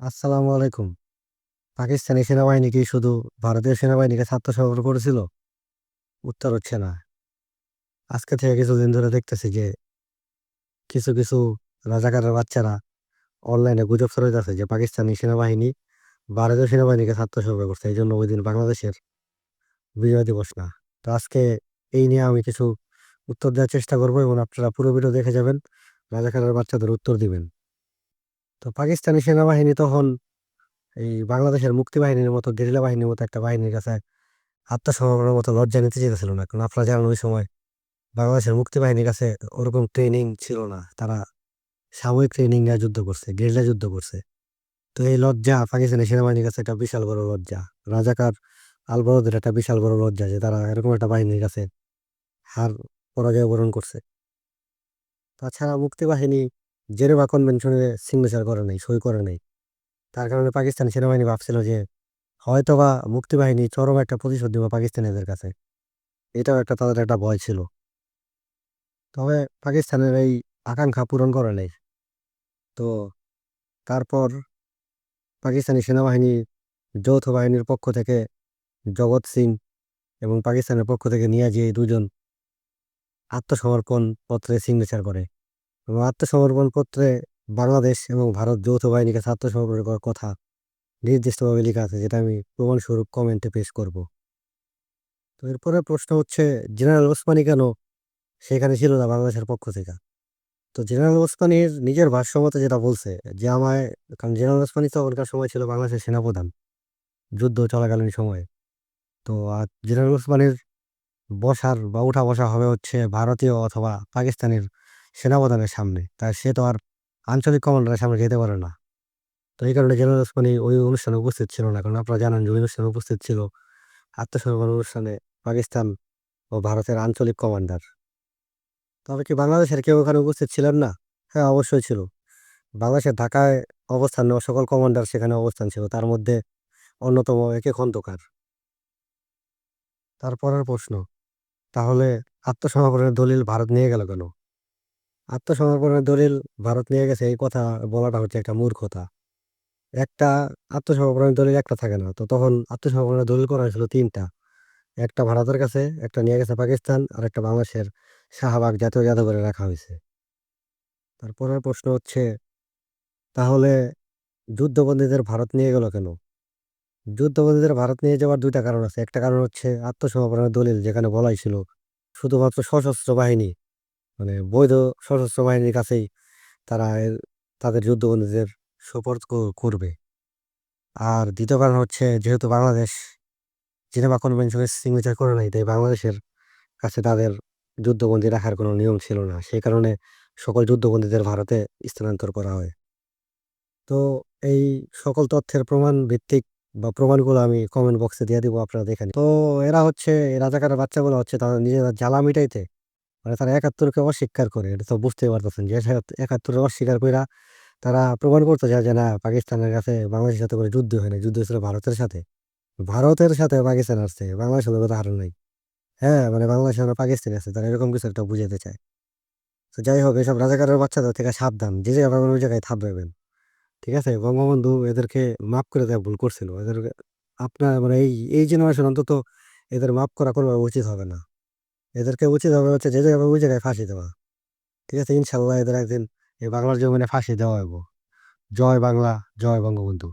আসসালামু আলাইকুম। পাকিস্তানি সেনাবাহিনী কি শুধু ভারতীয় সেনাবাহিনীকে সরবরাহ করেছিল? উত্তর হচ্ছে না। আজকে থেকে কিছুদিন ধরে দেখতেছি যে কিছু, কিছু রাজাকারের বাচ্চারা অনলাইনে গুজব ছড়াইতেছে যে পাকিস্তানি সেনাবাহিনী ভারতীয় সেনাবাহিনীকে সরবরাহ করছে। এইজন্য ওইদিন বাংলাদেশের বিজয় দিবস না। তো আজকে এই নিয়ে আমি কিছু উত্তর দেওয়ার চেষ্টা করব এবং আপনারা পুরো ভিডিও দেখে যাবেন। রাজাকারের বাচ্চাদের উত্তর দিবেন। তো পাকিস্তানি সেনাবাহিনী তখন এই বাংলাদেশের মুক্তিবাহিনীর মতো, গেরিলা বাহিনীর মতো একটা বাহিনীর কাছে আত্মসমর্পণের মতো লজ্জা নিতে চেয়েছিল না। কারণ আপনারা জানেন ওই সময় বাংলাদেশের মুক্তিবাহিনীর কাছে ওরকম ট্রেনিং ছিল না। তারা সাময়িক ট্রেনিং নিয়ে যুদ্ধ করছে, গেরিলা যুদ্ধ করছে। তো এই লজ্জা পাকিস্তানি সেনাবাহিনীর কাছে একটা বিশাল বড় লজ্জা। রাজাকার আলবরদের একটা বিশাল বড় লজ্জা যে তারা এরকম একটা বাহিনীর কাছে হার পরাজয় বরণ করছে। তাছাড়া মুক্তিবাহিনী জেনেভা কনভেনশনে সিগনেচার করে নাই, সই করে নাই। তার কারণে পাকিস্তান সেনাবাহিনী ভাবছিল যে হয়তোবা মুক্তিবাহিনী চরম একটা প্রতিশোধ দেবে পাকিস্তানিদের কাছে। এটাও একটা তাদের একটা ভয় ছিল। তবে পাকিস্তানের এই আকাঙ্ক্ষা পূরণ করে নাই। তো তারপর পাকিস্তানি সেনাবাহিনী যৌথ বাহিনীর পক্ষ থেকে জগৎ সিং এবং পাকিস্তানের পক্ষ থেকে নিয়াজি এই দুজন আত্মসমর্পণ পত্রে সিগনেচার করে। এবং আত্মসমর্পণ পত্রে বাংলাদেশ এবং ভারত যৌথ বাহিনীকে আত্মসমর্পণ করার কথা নির্দিষ্টভাবে লেখা আছে, যেটা আমি প্রমাণস্বরূপ কমেন্টে পেশ করব। তো এরপরে প্রশ্ন হচ্ছে, জেনারেল ওসমানি কেন সেখানে ছিল না বাংলাদেশের পক্ষ থেকে? তো জেনারেল ওসমানীর নিজের ভাষ্যমতে যেটা বলছে, যে আমায়, কারণ জেনারেল ওসমানি তো ওখানকার সময় ছিল বাংলাদেশের সেনাপ্রধান, যুদ্ধ চলাকালীন সময়ে। তো আর জেনারেল ওসমানীর বসার বা উঠা বসা হবে হচ্ছে ভারতীয় অথবা পাকিস্তানের সেনাপ্রধানের সামনে। তাই সে তো আর আঞ্চলিক কমান্ডারের সামনে যেতে পারে না। তো এই কারণে জেনারেল ওসমানী ওই অনুষ্ঠানে উপস্থিত ছিল না। কারণ আপনারা জানেন যে ওই অনুষ্ঠানে উপস্থিত ছিল আত্মসমর্পণ অনুষ্ঠানে পাকিস্তান ও ভারতের আঞ্চলিক কমান্ডার। তবে কি বাংলাদেশের কেউ ওখানে উপস্থিত ছিলেন না? হ্যাঁ অবশ্যই ছিল। বাংলাদেশের ঢাকায় অবস্থান নেওয়া সকল কমান্ডার সেখানে অবস্থান ছিল। তার মধ্যে অন্যতম একে খন্দকার। তারপরের প্রশ্ন, তাহলে আত্মসমর্পণের দলিল ভারত নিয়ে গেল কেন? আত্মসমর্পণের দলিল ভারত নিয়ে গেছে, এই কথা বলাটা হচ্ছে একটা মূর্খতা। একটা আত্মসমর্পণের দলিল একটা থাকে না। তো তখন আত্মসমর্পণের দলিল করা হয়েছিল তিনটা। একটা ভারতের কাছে, একটা নিয়ে গেছে পাকিস্তান, আর একটা বাংলাদেশের শাহবাগ জাতীয় জাদুঘরে রাখা হয়েছে। তারপরের প্রশ্ন হচ্ছে, তাহলে যুদ্ধবন্দীদের ভারত নিয়ে গেল কেন? যুদ্ধবন্দীদের ভারত নিয়ে যাওয়ার দুইটা কারণ আছে। একটা কারণ হচ্ছে আত্মসমর্পণের দলিল যেখানে বলাই ছিল, শুধুমাত্র সশস্ত্র বাহিনী মানে বৈধ সশস্ত্র বাহিনীর কাছেই তারা তাদের যুদ্ধবন্দীদের সোপর্দ করবে। আর দ্বিতীয় কারণ হচ্ছে যেহেতু বাংলাদেশ জেনেভা কনভেনশনের সিগনেচার করে নাই, তাই বাংলাদেশের কাছে তাদের যুদ্ধবন্দী রাখার কোনো নিয়ম ছিল না। সেই কারণে সকল যুদ্ধবন্দীদের ভারতে স্থানান্তর করা হয়। তো এই সকল তথ্যের প্রমাণ ভিত্তিক বা প্রমাণগুলো আমি কমেন্ট বক্সে দিয়ে দিব, আপনারা দেখেন তো এরা হচ্ছে রাজাকারের বাচ্চাগুলো হচ্ছে তারা নিজেরা জ্বালা মিটাইতে মানে তারা একাত্তরকে অস্বীকার করে, এটা তো বুঝতেই পারতেছেন যে একাত্তরে অস্বীকার করে তারা প্রমাণ করতে চায় যে না, পাকিস্তানের কাছে বাংলাদেশের সাথে করে যুদ্ধ হয় না যুদ্ধ হয়েছিল ভারতের সাথে। ভারতের সাথে পাকিস্তান আসছে, বাংলাদেশের কথা হার নাই। হ্যাঁ মানে বাংলাদেশ আমরা পাকিস্তান আছে, তারা এরকম কিছু একটা বুঝাতে চায়। তো যাই হোক, এসব রাজাকারের বাচ্চাদের থেকে সাবধান, যে জায়গায় ওই জায়গায় থাকবেন ঠিক আছে? বঙ্গবন্ধু এদেরকে মাফ করে দেওয়া ভুল করছিল এদের আপনার মানে এই এই জেনারেশন অন্তত এদের মাফ করা কোনো উচিত হবে না। এদেরকে উচিত হবে হচ্ছে যে জায়গায় ওই জায়গায় ফাঁসি দেওয়া। ঠিক আছে? ইনশাল্লাহ এদের একদিন এই বাংলার জমিনে ফাঁসি দেওয়া হইব। জয় বাংলা, জয় বঙ্গবন্ধু।